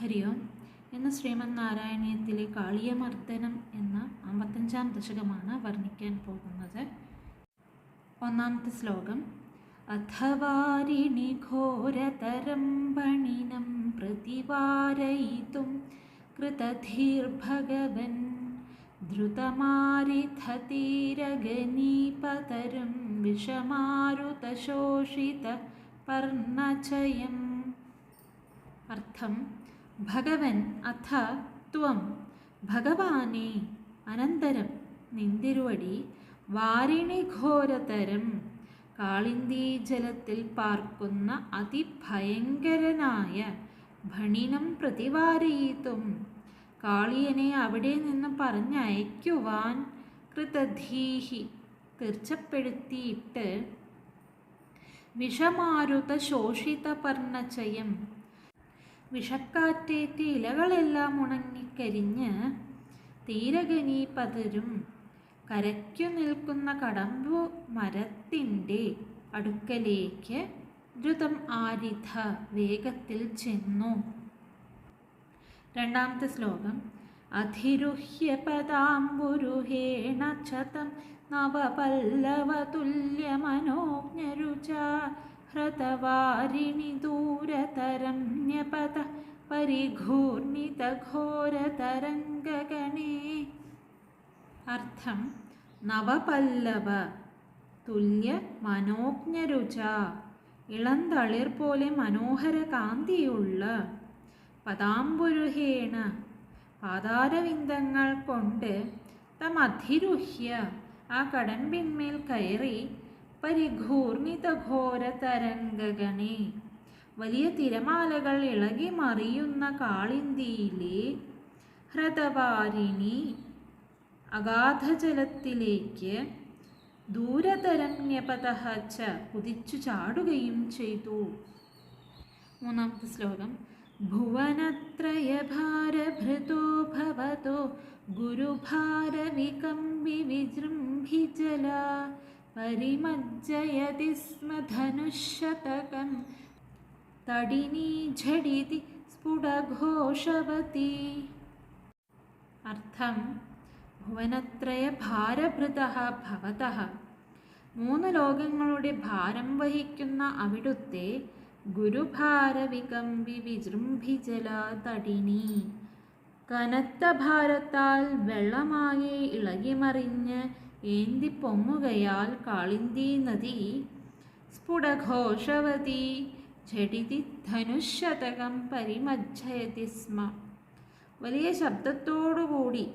ഹരി ഓം എന്ന ശ്രീമദ് നാരായണീയത്തിലെ കാളിയമർദ്ദനം എന്ന അമ്പത്തഞ്ചാം ദശകമാണ് വർണിക്കാൻ പോകുന്നത്. ഒന്നാമത്തെ ശ്ലോകം അഥവാരിണി ഘോരതരം പണിനം പ്രതിവാരയിതും കൃതധീർഭഗവൻ ധൃതമാരിധതീരഗനീപതരും വിഷമാരുതശോഷിത പർണചയം. അർത്ഥം ഭഗവൻ അഥ ത്വം. ഭഗവാനെ അനന്തരം നിന്തിരുവടി വാരിണി ഘോരതരം. കാളിന്തി ജലത്തിൽ പാർക്കുന്ന അതിഭയങ്കരനായ ഭണിനം പ്രതിവാരയിത്തും കാളിയനെ അവിടെ നിന്ന് പറഞ്ഞയക്കുവാൻ കൃതധീഹി തീർച്ചപ്പെടുത്തിയിട്ട് വിഷമാരുത ശോഷിത പർണചയം വിഷക്കാറ്റേറ്റ് ഇലകളെല്ലാം ഉണങ്ങിക്കരിഞ്ഞ് തീരഗനി പതരും. കരയ്ക്കു നിൽക്കുന്ന കടമ്പു മരത്തിന്റെ അടുക്കലേക്ക് ദ്രുതം ആരിധ വേഗത്തിൽ ചെന്നു. രണ്ടാമത്തെ ശ്ലോകം. അധിരുഹ്യ പദാംബുരുഹേണ ക്ഷതം നവപല്ലവതുല്യമനോജ്ഞരുച ഹൃതവാരിണി ദൂരതരണ്യപത പരിഘൂർണിതഘോരതരംഗഗണേ അർത്ഥം നവപല്ലവ തുല്യ മനോജ്ഞരുച ഇളന്തളിർ പോലെ മനോഹര കാന്തിയുള്ള പദാംബുരുഹേണ പാതാരവിന്ദങ്ങൾ കൊണ്ട് തമധിരുഹ്യ ആ കടമ്പിന്മേൽ കയറി പരിഘൂർണിതഘോര തരംഗഗണേ വലിയ തിരമാലകൾ ഇളകി മറിയുന്ന കാളിന്തിയിലെ ഹ്രതവാരിണി അഗാധജലത്തിലേക്ക് ദൂരതരണ്യപതഃ ച കുതിച്ചു ചാടുകയും ചെയ്തു. മൂന്നാമത്തെ ശ്ലോകം. ഭുവനത്രയഭാരഭൃതോ ഭവതോ ഗുരുഭാരവികമ്പി വിജൃംഭിജല. പരിമജ്ജയതി സ്മ ധനുശതകം തടിനീ ഝടിതി സ്ഫുടഘോഷവതി അർത്ഥം ഭുവനത്രയ ഭാരഭൃത ഭവത മൂന്ന് ലോകങ്ങളുടെ ഭാരം വഹിക്കുന്ന അവിടുത്തെ ഗുരുഭാരവികമ്പി വിജൃംഭിജല തടിനി. കനത്ത ഭാരത്താൽ വെള്ളമാകെ ഇളകിമറിഞ്ഞ് ഏന്തി പൊങ്ങുകയാൽ കാളിന്തി നദി സ്ഫുടഘോഷവതി. ഝടിതി ധനുശതകം പരിമജ്ജയതി സ്മ. വലിയ ശബ്ദത്തോടുകൂടി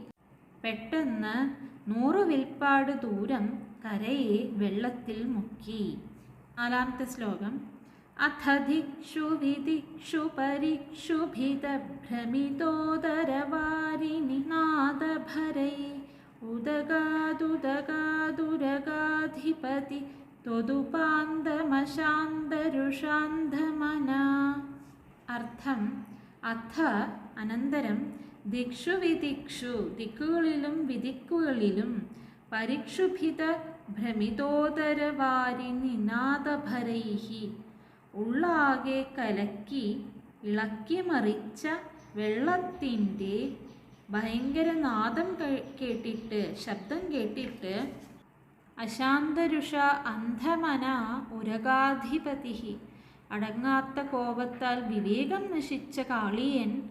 പെട്ടെന്ന് നൂറ് വിൽപ്പാട് ദൂരം കരയെ വെള്ളത്തിൽ മുക്കി. നാലാമത്തെ ശ്ലോകം. അഥ ദിക്ഷു വിദിക്ഷു പരിക്ഷുഭിതഭ്രമിതോദരവാരിണി നാദഭരൈ ഉദഗാദുദഗാദുരഗാധിപതി ത്വതുപാന്തമശാന്തരുഷാന്തമന അർത്ഥം അഥ അനന്തരം ദിക്ഷു വിദിക്ഷു ദിക്കുകളിലും വിദിക്കുകളിലും പരിക്ഷുഭിത ഭ്രമിതോദരവാരി നിനാദഭരൈഹി ഉള്ളാകെ കലക്കി ഇളക്കി മറിച്ച വെള്ളത്തിന്റെ ഭയങ്കര നാദം കേട്ടിട്ട് ശബ്ദം കേട്ടിട്ട് അശാന്തരുഷ അന്ധമന ഉരകാധിപതി അടങ്ങാത്ത കോപത്താൽ വിവേകം നശിച്ച കാളിയൻ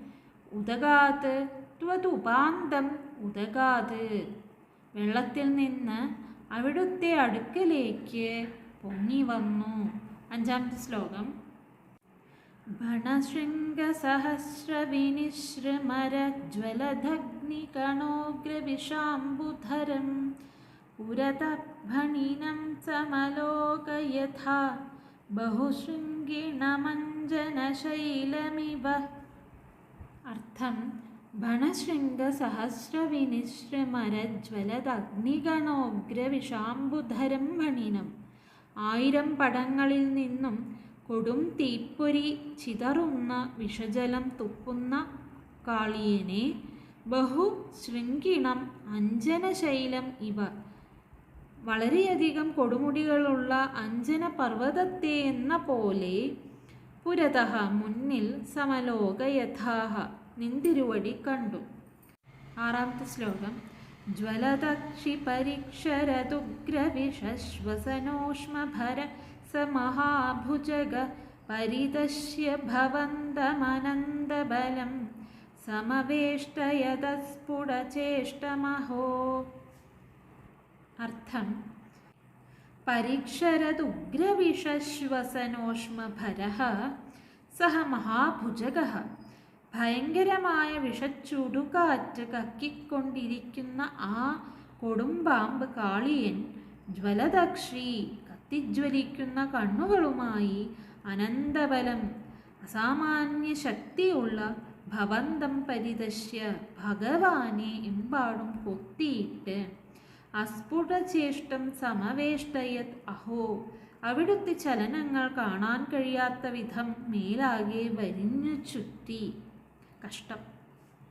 ഉദകാത് ത്വതുപാന്തം ഉദകാത് വെള്ളത്തിൽ നിന്ന് അവിടുത്തെ അടുക്കലേക്ക് പൊങ്ങി വന്നു. അഞ്ചാമത്തെ ശ്ലോകം. ഭണശൃംഗസഹസ്രവിനിശ്രമരജ്വലധഗ്നികണോഗ്രവിഷാംബുധരം പുരതഭണിനം സമലോകയഥാ ബഹുശൃംഗിണമഞ്ജനശൈലമിവ. അർത്ഥം ഭണശൃംഗസഹസ്രവിനിശ്രമരജ്വലദഗ്നിഗണോഗ്രവിഷാംബുധരം ഭണിനം. ആയിരം പടങ്ങളിൽ നിന്നും കൊടും തീപ്പൊരി ചിതറുന്ന വിഷജലം തുപ്പുന്ന കാളിയനെ ബഹു ശൃംഖിണം അഞ്ജനശൈലം ഇവ. വളരെയധികം കൊടുമുടികളുള്ള അഞ്ജന പർവതത്തെ എന്ന പോലെ പുരതഃ മുന്നിൽ സമലോകയഥാഹ നിന്തിരുവടി കണ്ടു. ആറാമത്തെ ശ്ലോകം. ജ്വലദക്ഷി പരിക്ഷരതുഗ്രവിഷശ്വസനോഷ്മഭര സമഹാഭുജഗ പരിദശ്യ ഭവന്തമനന്തബലം സമവേഷ്ടയതസ്ഫുടചേഷ്ടമഹോ അർത്ഥം പരിക്ഷരതുഗ്രവിഷശ്വസനോഷ്മഭരഃ സഹ മഹാഭുജക ഭയങ്കരമായ വിഷച്ചുടുകാറ്റ് കക്കിക്കൊണ്ടിരിക്കുന്ന ആ കൊടുമ്പാമ്പ് കാളിയൻ ജ്വലദക്ഷി കത്തിജ്വലിക്കുന്ന കണ്ണുകളുമായി അനന്തബലം അസാമാന്യ ശക്തിയുള്ള ഭവന്തം പരിദശ്യ ഭഗവാനെ എമ്പാടും കൊത്തിയിട്ട് അസ്ഫുടചേഷ്ടം സമവേഷ്ടയത് അഹോ. അവിടുത്തെ ചലനങ്ങൾ കാണാൻ കഴിയാത്ത വിധം മേലാകെ വരിഞ്ഞു ചുറ്റി. കഷ്ടം.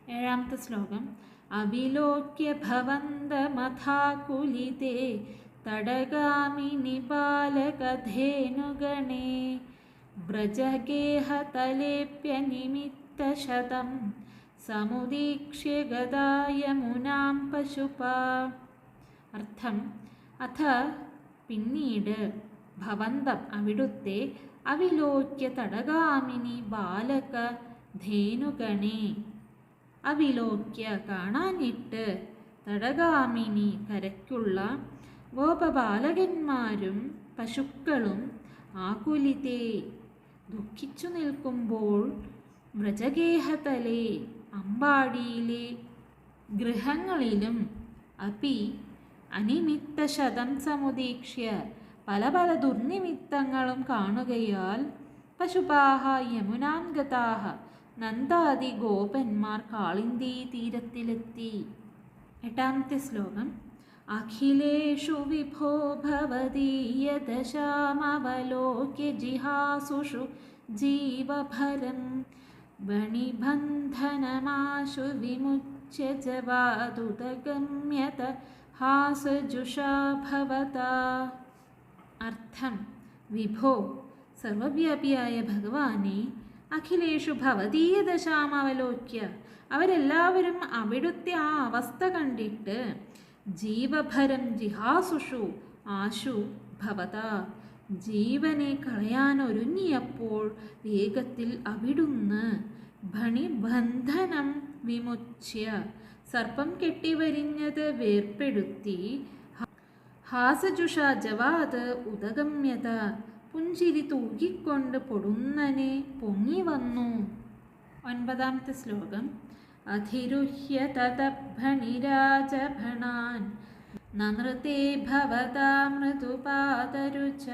ഏഴാമത്തെ ശ്ലോകം. അവിലോക്യ ഭവന്തമഥാകുലിതേ തടകാമിനി ബാലകധേനുഗണേ വ്രജഗേഹതലേപ്യനിമിത്തശതം സമുദീക്ഷ്യ ഗതായമുനാം പശുപാ. അർത്ഥം അഥ പിന്നീട് ഭവന്തം അവിടുത്തെ അവിലോക്യ തടകാമിനി ബാലക ധേനുഗണേ അവിലോക്യ കാണാനിട്ട് തടകാമിനി കരയ്ക്കുള്ള ഗോപബാലകന്മാരും പശുക്കളും ആകുലിതേ ദുഃഖിച്ചു നിൽക്കുമ്പോൾ വ്രജഗേഹതലെ അമ്പാടിയിലെ ഗൃഹങ്ങളിലും അപി അനിമിത്തശതം സമുദീക്ഷ്യ പല പല ദുർനിമിത്തങ്ങളും കാണുകയാൽ പശുപാഹ യമുനാം ഗതാഹ നന്ദാദി ഗോപന്മാർ കാളിന്തി തീരത്തിലെത്തി. എട്ടാമത്തെ ശ്ലോകം. അഖിലേഷു വിഭോ ഭവദീയദശാമവലോക്യ ജിഹാസുഷു ജീവഭരം വണിബന്ധനമാശു വിമുച്യ ജവാദുദഗമ്യത ഹാസജുഷാ ഭവതാ അർത്ഥം വിഭോ സർവവ്യാപിയായ ഭഗവാനെ അഖിലേഷു ഭവതീയ ദശാമവലോക്യ അവരെല്ലാവരും അവിടുത്തെ ആ അവസ്ഥ കണ്ടിട്ട് ജീവഭരം ജിഹാസുഷു ആശു ഭവത. ജീവനെ കളയാനൊരുങ്ങിയപ്പോൾ വേഗത്തിൽ അവിടുന്ന് ഭണിബന്ധനം വിമുച്ഛ്യ സർപ്പം കെട്ടിവരിഞ്ഞത് വേർപ്പെടുത്തി. ഹാസജുഷ ജവാത് ഉദഗമ്യത. പുഞ്ചിരി തൂകിക്കൊണ്ട് പൊടുന്നനെ പൊങ്ങി വന്നു. ഒൻപതാമത്തെ ശ്ലോകം. അധിരുഹ്യ തതഭണിരാജഭണാൻ ननृते മൃദുപാതരുച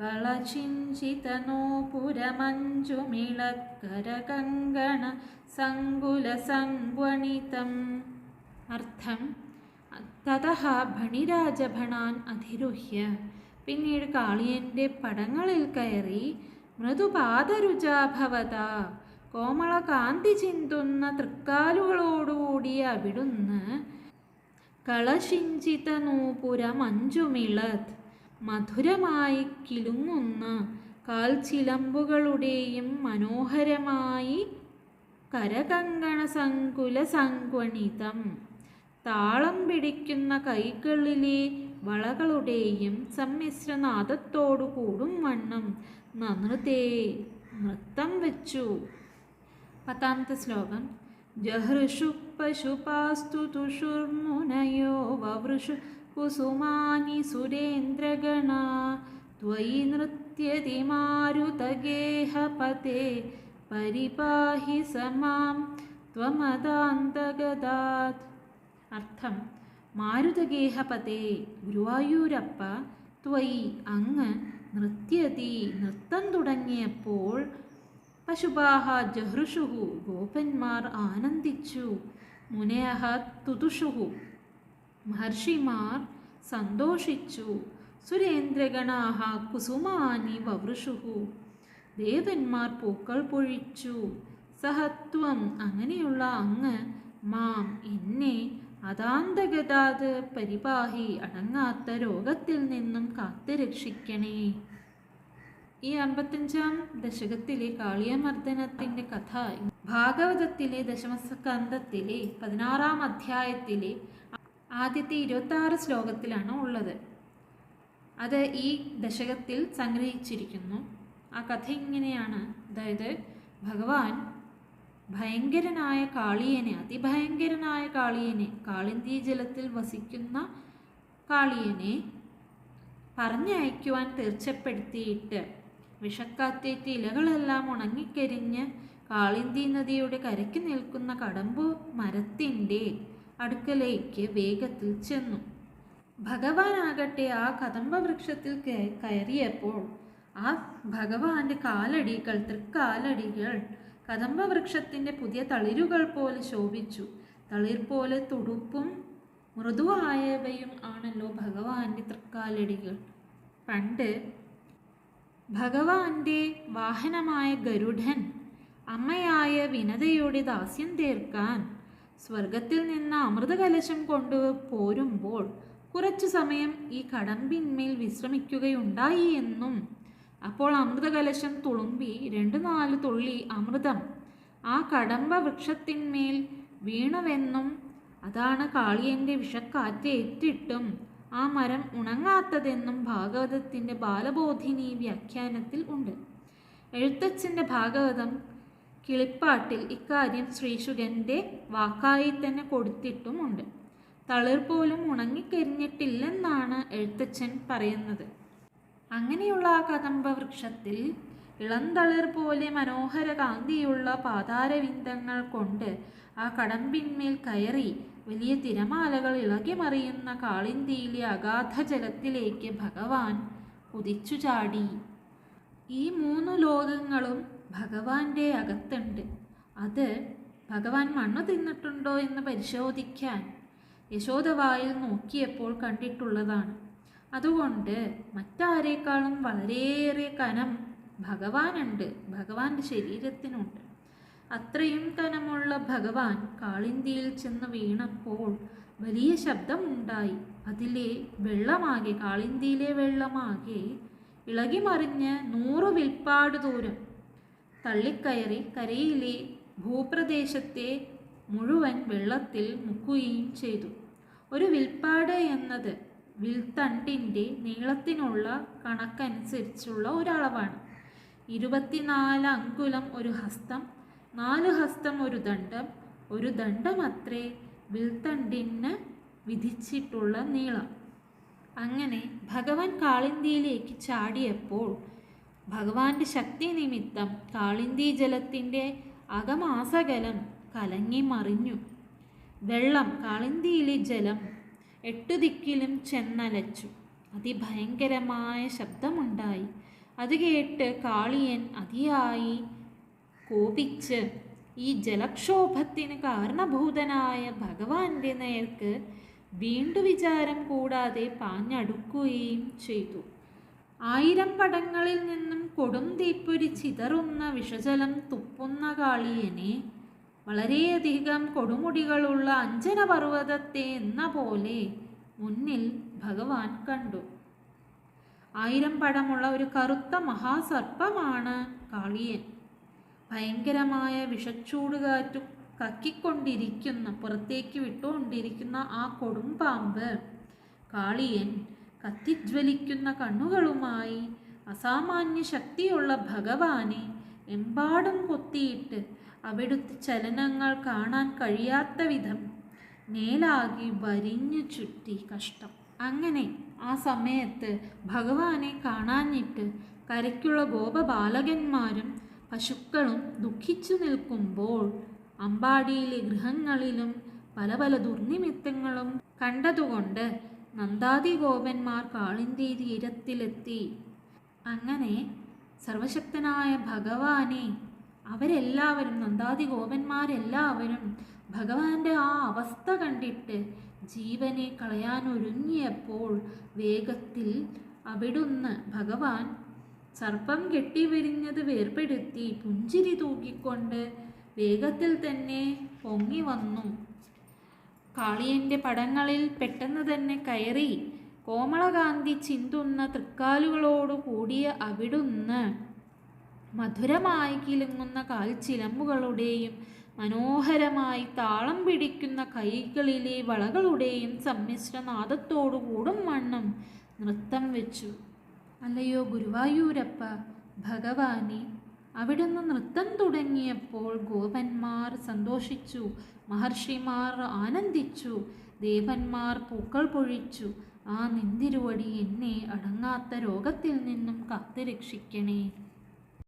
കളചിഞ്ചിതനോപുരമഞ്ജുമിളക്കരകങ്കണ സങ്കുലസങ്വണിതം. അർത്ഥം തതഹ ഭണിരാജഭണാൻ അധിരുഹ്യ. പിന്നീട് കാളിയന്റെ പടങ്ങളിൽ കയറി മൃദുപാദരുചാഭവത കോമള കാന്തി ചിന്തുന്ന തൃക്കാലുകളോടുകൂടി അവിടുന്ന് കളശിഞ്ചിത നൂപുര മഞ്ജുമിളത് മധുരമായി കിലുങ്ങുന്ന കാൽച്ചിലമ്പുകളുടെയും മനോഹരമായി കരകങ്കണ സങ്കുല സങ്കണിതം താളം പിടിക്കുന്ന കൈകളിലെ വളകളുടെയും സമ്മിശ്രനാദത്തോടു കൂടും വണ്ണം. നനൃതേ നൃത്തം വെച്ചു. പത്താമത്തെ ശ്ലോകം. ജഹൃഷു പശുപാസ്തു തുഷുർമുനയോ വവൃഷു കുസുമാനി സുരേന്ദ്രഗണ. ത്വയി നൃത്യതി മാരുതഗേഹപതേ പരിപാഹി സമാം ത്വമദാന്തഗതാത് അർത്ഥം മാരുതഗേഹപതേ ഗുരുവായൂരപ്പ ത്വയി അങ്ങ് നൃത്യതി നൃത്തം തുടങ്ങിയപ്പോൾ പശുപാഹ ജഹൃഷുഹു ഗോപന്മാർ ആനന്ദിച്ചു. മുനയഹ തുതുഷുഹു. മഹർഷിമാർ സന്തോഷിച്ചു. സുരേന്ദ്രഗണാഹ കുസുമാനി വവൃഷുഹു. ദേവന്മാർ പൂക്കൾ പൊഴിച്ചു. സഹത്വം അങ്ങനെയുള്ള അങ്ങ് മാം എന്നെ അതാന്തഗതാത് പരിപാഹി അടങ്ങാത്ത രോഗത്തിൽ നിന്നും കാത്തു രക്ഷിക്കണേ ഈ അമ്പത്തഞ്ചാം ദശകത്തിലെ കാളിയമർദ്ദനത്തിന്റെ കഥ ഭാഗവതത്തിലെ ദശമസ്കന്ധത്തിലെ പതിനാറാം അധ്യായത്തിലെ ആദ്യത്തെ ഇരുപത്തി ശ്ലോകത്തിലാണ് ഉള്ളത്. അത് ഈ ദശകത്തിൽ സംഗ്രഹിച്ചിരിക്കുന്നു. ആ കഥ ഇങ്ങനെയാണ്. അതായത് ഭഗവാൻ ഭയങ്കരനായ കാളിയനെ അതിഭയങ്കരനായ കാളിയനെ കാളിന്തി ജലത്തിൽ വസിക്കുന്ന കാളിയനെ പറഞ്ഞയക്കുവാൻ തീർച്ചപ്പെടുത്തിയിട്ട് വിഷക്കാറ്റേറ്റ് ഇലകളെല്ലാം ഉണങ്ങിക്കരിഞ്ഞ് കാളിന്തി നദിയുടെ കരയ്ക്ക് നിൽക്കുന്ന കടമ്പു മരത്തിന്റെ അടുക്കലേക്ക് വേഗത്തിൽ ചെന്നു. ഭഗവാനാകട്ടെ ആ കദംബ വൃക്ഷത്തിൽ കയറിയപ്പോൾ ആ ഭഗവാന്റെ കാലടികൾ തൃക്കാലടികൾ കദംബ വൃക്ഷത്തിന്റെ പുതിയ തളിരുകൾ പോലെ ശോഭിച്ചു. തളിർ പോലെ തുടുപ്പും മൃദുവായവയും ആണല്ലോ ഭഗവാന്റെ തൃക്കാലടികൾ. പണ്ട് ഭഗവാന്റെ വാഹനമായ ഗരുഡൻ അമ്മയായ വിനതയുടെ ദാസ്യം തീർക്കാൻ സ്വർഗത്തിൽ നിന്ന് അമൃതകലശം കൊണ്ടു പോരുമ്പോൾ കുറച്ചു സമയം ഈ കടമ്പിന്മേൽ വിശ്രമിക്കുകയുണ്ടായി എന്നും അപ്പോൾ അമൃതകലശം തുളുമ്പി രണ്ടു നാല് തുള്ളി അമൃതം ആ കടമ്പ വൃക്ഷത്തിന്മേൽ വീണുവെന്നും അതാണ് കാളിയന്റെ വിഷക്കാറ്റേറ്റിട്ടും ആ മരം ഉണങ്ങാത്തതെന്നും ഭാഗവതത്തിന്റെ ബാലബോധിനി വ്യാഖ്യാനത്തിൽ ഉണ്ട്. എഴുത്തച്ഛന്റെ ഭാഗവതം കിളിപ്പാട്ടിൽ ഇക്കാര്യം ശ്രീശുഖന്റെ വാക്കായി തന്നെ കൊടുത്തിട്ടുമുണ്ട്. തളിർ പോലും ഉണങ്ങിക്കരിഞ്ഞിട്ടില്ലെന്നാണ് എഴുത്തച്ഛൻ പറയുന്നത്. അങ്ങനെയുള്ള ആ കദംബ വൃക്ഷത്തിൽ ഇളന്തളിർ പോലെ മനോഹര കാന്തിയുള്ള പാതാരവിന്ദങ്ങൾ കൊണ്ട് ആ കടമ്പിന്മേൽ കയറി വലിയ തിരമാലകൾ ഇളകിമറിയുന്ന കാളിന്തിയിലെ അഗാധ ജലത്തിലേക്ക് ഭഗവാൻ കുതിച്ചു ചാടി. ഈ മൂന്ന് ലോകങ്ങളും ഭഗവാന്റെ അകത്തുണ്ട്. അത് ഭഗവാൻ മണ്ണ് തിന്നിട്ടുണ്ടോ എന്ന് പരിശോധിക്കാൻ യശോദവായിൽ നോക്കിയപ്പോൾ കണ്ടിട്ടുള്ളതാണ്. അതുകൊണ്ട് മറ്റാരേക്കാളും വളരെയേറെ കനം ഭഗവാനുണ്ട്. ഭഗവാന്റെ ശരീരത്തിനുണ്ട്. അത്രയും കനമുള്ള ഭഗവാൻ കാളിന്തിയിൽ ചെന്ന് വീണപ്പോൾ വലിയ ശബ്ദമുണ്ടായി. അതിലെ വെള്ളമാകെ കാളിന്തിയിലെ വെള്ളമാകെ ഇളകി മറിഞ്ഞ് നൂറ് വിൽപ്പാട് ദൂരം. തള്ളിക്കയറി കരയിലെ ഭൂപ്രദേശത്തെ മുഴുവൻ വെള്ളത്തിൽ മുക്കുകയും ചെയ്തു. ഒരു വിൽപ്പാട് എന്നത് വിൽത്തണ്ടിന്റെ നീളത്തിനുള്ള കണക്കനുസരിച്ചുള്ള ഒരളവാണ്. ഇരുപത്തിനാല് അങ്കുലം ഒരു ഹസ്തം നാല് ഹസ്തം ഒരു ദണ്ഡം ഒരു ദണ്ഡം അത്രേ വിൽത്തണ്ടിന് വിധിച്ചിട്ടുള്ള നീളം. അങ്ങനെ ഭഗവാൻ കാളിന്തിയിലേക്ക് ചാടിയപ്പോൾ ഭഗവാന്റെ ശക്തി നിമിത്തം കാളിന്തി ജലത്തിന്റെ അകമാസകലം കലങ്ങി മറിഞ്ഞു. വെള്ളം കാളിന്തിയിലെ ജലം എട്ടു ദിക്കിലും ചെന്നലച്ചു. അതിഭയങ്കരമായ ശബ്ദമുണ്ടായി. അത് കേട്ട് കാളിയൻ അതിയായി കോപിച്ച് ഈ ജലക്ഷോഭത്തിന് കാരണഭൂതനായ ഭഗവാന്റെ നേർക്ക് വീണ്ടു വിചാരം കൂടാതെ പാഞ്ഞടുക്കുകയും ചെയ്തു. ആയിരം പടങ്ങളിൽ നിന്നും കൊടും തീപ്പൊരി ചിതറുന്ന വിഷജലം തുപ്പുന്ന കാളിയനെ വളരെയധികം കൊടുമുടികളുള്ള അഞ്ജന പർവതത്തെ എന്ന പോലെ മുന്നിൽ ഭഗവാൻ കണ്ടു. ആയിരം പടമുള്ള ഒരു കറുത്ത മഹാസർപ്പമാണ് കാളിയൻ. ഭയങ്കരമായ വിഷച്ചൂട് കാറ്റു കക്കിക്കൊണ്ടിരിക്കുന്ന പുറത്തേക്ക് വിട്ടുകൊണ്ടിരിക്കുന്ന ആ കൊടുംപാമ്പ് കാളിയൻ കത്തിജ്വലിക്കുന്ന കണ്ണുകളുമായി അസാമാന്യ ശക്തിയുള്ള ഭഗവാനെ എമ്പാടും കൊത്തിയിട്ട് അവിടുത്തെ ചലനങ്ങൾ കാണാൻ കഴിയാത്ത വിധം മേലാകി വരിഞ്ഞു ചുറ്റി കഷ്ടം. അങ്ങനെ ആ സമയത്ത് ഭഗവാനെ കാണാഞ്ഞിട്ട് കരയ്ക്കുള്ള ഗോപബാലകന്മാരും പശുക്കളും ദുഃഖിച്ചു നിൽക്കുമ്പോൾ അമ്പാടിയിലെ ഗൃഹങ്ങളിലും പല പല ദുർനിമിത്തങ്ങളും കണ്ടതുകൊണ്ട് നന്ദാതി ഗോപന്മാർ കാളിന്തി തീരത്തിലെത്തി. അങ്ങനെ സർവശക്തനായ ഭഗവാനെ അവരെല്ലാവരും നന്ദാതി ഗോപന്മാരെല്ലാവരും ഭഗവാന്റെ ആ അവസ്ഥ കണ്ടിട്ട് ജീവനെ കളയാനൊരുങ്ങിയപ്പോൾ വേഗത്തിൽ അവിടുന്ന് ഭഗവാൻ സർപ്പം കെട്ടി കെട്ടിവിരിഞ്ഞത് വേർപെടുത്തി പുഞ്ചിരി തൂക്കിക്കൊണ്ട് വേഗത്തിൽ തന്നെ പൊങ്ങി വന്നു. കാളിയന്റെ പടങ്ങളിൽ പെട്ടെന്ന് തന്നെ കയറി കോമളകാന്തി ചിന്തുന്ന തൃക്കാലുകളോടു കൂടിയ അവിടുന്ന് മധുരമായി കിലുങ്ങുന്ന കാൽച്ചിലമ്പുകളുടെയും മനോഹരമായി താളം പിടിക്കുന്ന കൈകളിലെ വളകളുടെയും സമ്മിശ്രനാദത്തോടു കൂടും വണ്ണം നൃത്തം വെച്ചു. അല്ലയോ ഗുരുവായൂരപ്പ ഭഗവാനെ. അവിടുന്ന് നൃത്തം തുടങ്ങിയപ്പോൾ ഗോപന്മാർ സന്തോഷിച്ചു മഹർഷിമാർ ആനന്ദിച്ചു ദേവന്മാർ പൂക്കൾ പൊഴിച്ചു. ആ നിന്തിരുവടി എന്നെ അടങ്ങാത്ത രോഗത്തിൽ നിന്നും കാത്തുരക്ഷിക്കണേ.